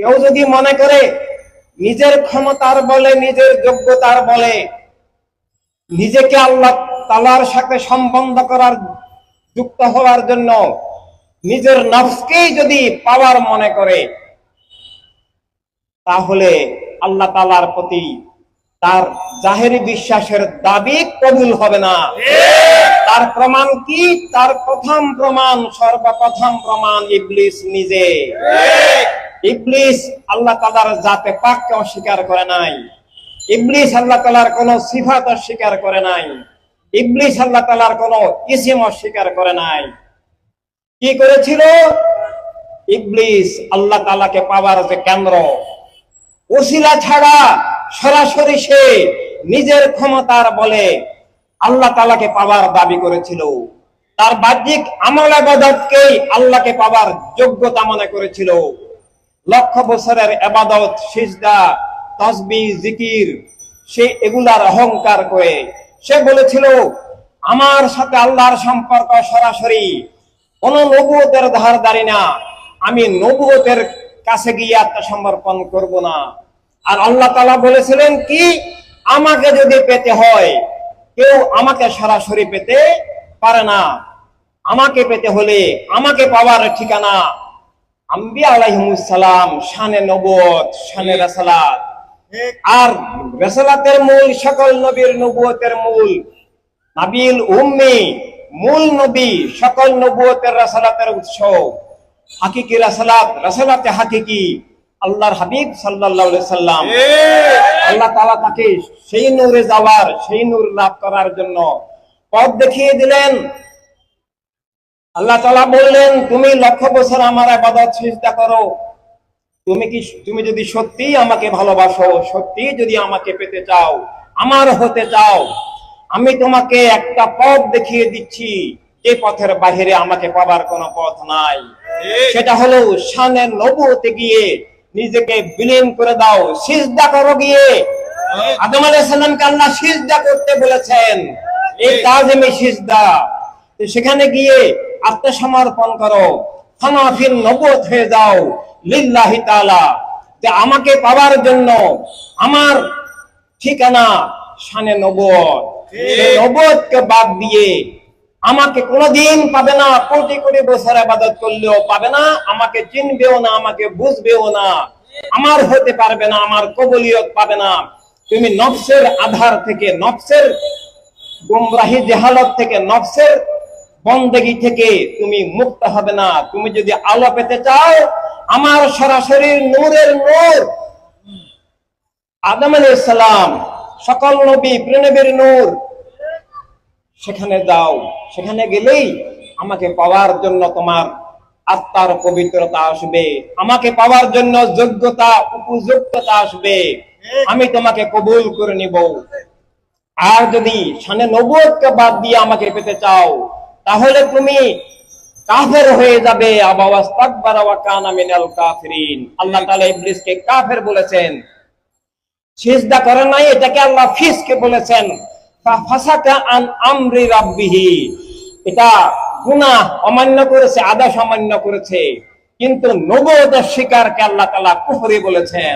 কেউ যদি মনে করে নিজের ক্ষমতার বলে, নিজের যোগ্যতার বলে, নিজেকে আল্লাহ তালার সাথে সম্বন্ধ করার যুক্ত হওয়ার জন্য নিজের নফসকেই যদি পাওয়ার মনে করে, তাহলে আল্লাহ তালার প্রতি তার জাহেরি বিশ্বাসের দাবি কবুল হবে না। তার প্রমাণ কি? তার প্রথম প্রমাণ, সর্বপ্রথম প্রমাণ ইবলিস নিজে। ইবলিস আল্লাহ তালার জাতে পাককে অস্বীকার করে নাই। ইবলিস আল্লাহ তালার কোন সিফাত অস্বীকার করে নাই। ইবলিস আল্লাহ তালার কোন ইসিম অস্বীকার করে নাই। কি করেছিল? ইবলিস আল্লাহ তালাকে পাওয়ার যে কেন্দ্র, ওসিলা ছাড়া সরাসরি সে নিজের ক্ষমতার বলে আল্লাহ তালাকে পাওয়ার দাবি করেছিল। তার বাহ্যিক আমল আল্লাহকে পাওয়ার যোগ্যতা মনে করেছিল। লক্ষ বছরের আবাদত সিজদা তসবি জিকির, সে এগুলার অহংকার করে সে বলেছিল, আমার সাথে আল্লাহর সম্পর্ক সরাসরি কোন নবুয়তের ধার দাঁড়ি না। আমি নবুয়তের কাছে গিয়ে আত্মসমর্পণ করব না। আর আল্লাহ তালা বলেছিলেন কি? আমাকে যদি পেতে হয়, কেউ আমাকে সরাসরি পেতে পারে না। আমাকে পেতে হলে আমাকে পাওয়ার ঠিকানা আম্বিয়া আলাইহিমুসালাম শানে শানে রাসালাত। আর রাসালাতের মূল, সকল নবীর নবুয়তের মূল, নাবিল উম্মি, মূল নবী, সকল নবুয়তের রাসালাতের উৎস। হাকিকি রাসালাত, রাসালাতে হাকিকি। আল্লাহর হাবিব আলাইহি সাল্লাম। আল্লাহ তাআলা তাকে সেই নূরে যাওয়ার, সেই নূর লাভ করার জন্য পথ দেখিয়ে দিলেন। আল্লাহ তাআলা বললেন তুমি লক্ষ বছর আমার ইবাদত সিজদা করো। তুমি কি তুমি যদি সত্যি আমাকে ভালোবাসো সত্যি যদি আমাকে পেতে চাও আমার হতে চাও আমি তোমাকে একটা পথ দেখিয়ে দিচ্ছি। যে পথের বাহিরে আমাকে পাবার কোনো পথ নাই। সেটা হলো শানে নবুতে গিয়ে নিজেকে বিলীন করে দাও সিজদা করো গিয়ে। আদম আলাইহিস সালামকে আল্লাহ সিজদা করতে বলেছেন। এই তাজিমি সিজদা। সেখানে গিয়ে আত্মসমর্পণ করো। ফানাফিল নবুত হয়ে যাও লিল্লাহি তাআলা। যে আমাকে পাওয়ার জন্য আমার ঠিকানা শানে নবুয়ত সেই নবুয়তকে বাদ দিয়ে আমাকে কোনোদিন পাবে না কোটি কোটি বছর আবাদত করলেও পাবে না আমাকে চিনবেও না আমাকে বুঝবেও না। আমার হতে পারবে না আমার কবলিয়ত পাবে না। তুমি নফসের আধার থেকে নফসের গুমরাহি জেহালত থেকে নফসের বন্দেগি থেকে তুমি মুক্ত হবে না। তুমি যদি আলো পেতে চাও, আমার সরাসরি নূরের নূর। আদম আলাইহিস সালাম, সকল নবী প্রেনবীর নূর। সেখানে যাও, সেখানে গেলেই আমাকে পাওয়ার জন্য তোমার আত্মার পবিত্রতা আসবে। আমাকে পাওয়ার জন্য যোগ্যতা, উপযুক্ততা আসবে। আমি তোমাকে কবুল করে নিব। আর যদি সানে নবুয়তকে বাদ দিয়ে আমাকে পেতে চাও তাহলে তুমি কাফের হয়ে যাবে। আল্লাহ ইবলিসকে কাফের বলেছেন। সিজদা করে নাই, এটাকে আল্লাহ ফিসকে বলেছেন। এটা অমান্য করেছে অমান্য করেছে। কিন্তু শিকারকে আল্লাহ কুফরি বলেছেন।